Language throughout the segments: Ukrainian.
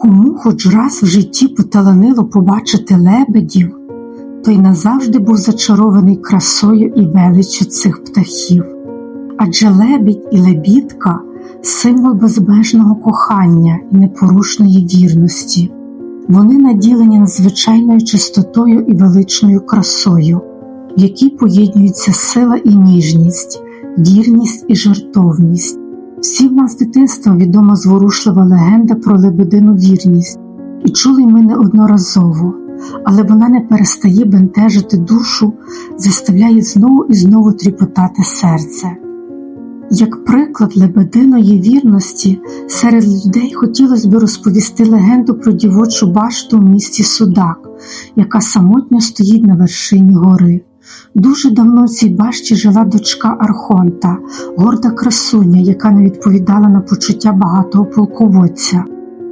Кому хоч раз в житті поталанило побачити лебедів, той назавжди був зачарований красою і величчю цих птахів. Адже лебідь і лебідка символ безмежного кохання і непорушної вірності. Вони наділені надзвичайною чистотою і величною красою, в якій поєднуються сила і ніжність, вірність і жартовність. Всі в нас з дитинства відома зворушлива легенда про лебедину вірність, і чули ми неодноразово, але вона не перестає бентежити душу, заставляє знову і знову тріпотати серце. Як приклад лебединої вірності, серед людей хотілося б розповісти легенду про дівочу башту в місті Судак, яка самотньо стоїть на вершині гори. Дуже давно в цій башті жила дочка Архонта, горда красуня, яка не відповідала на почуття багатого полководця,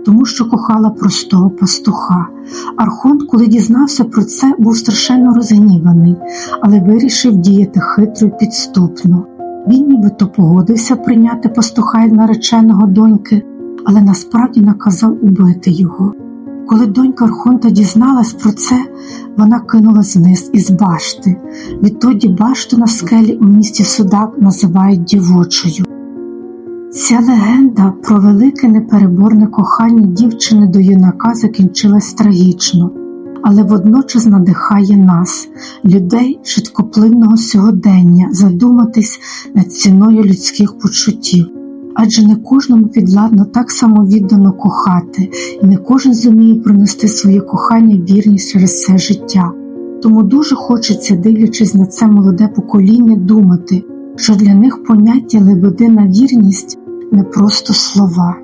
тому що кохала простого пастуха. Архонт, коли дізнався про це, був страшенно розгніваний, але вирішив діяти хитро і підступно. Він нібито погодився прийняти пастуха як нареченого доньки, але насправді наказав убити його. Коли донька Архонта дізналась про це, вона кинулась вниз із башти. Відтоді башту на скелі у місті Судак називають дівочою. Ця легенда про велике непереборне кохання дівчини до юнака закінчилась трагічно, але водночас надихає нас, людей швидкоплинного сьогодення, задуматись над ціною людських почуттів. Адже не кожному підладно так само віддано кохати, і не кожен зуміє пронести своє кохання вірність через все життя. Тому дуже хочеться, дивлячись на це молоде покоління, думати, що для них поняття лебедина вірність не просто слова.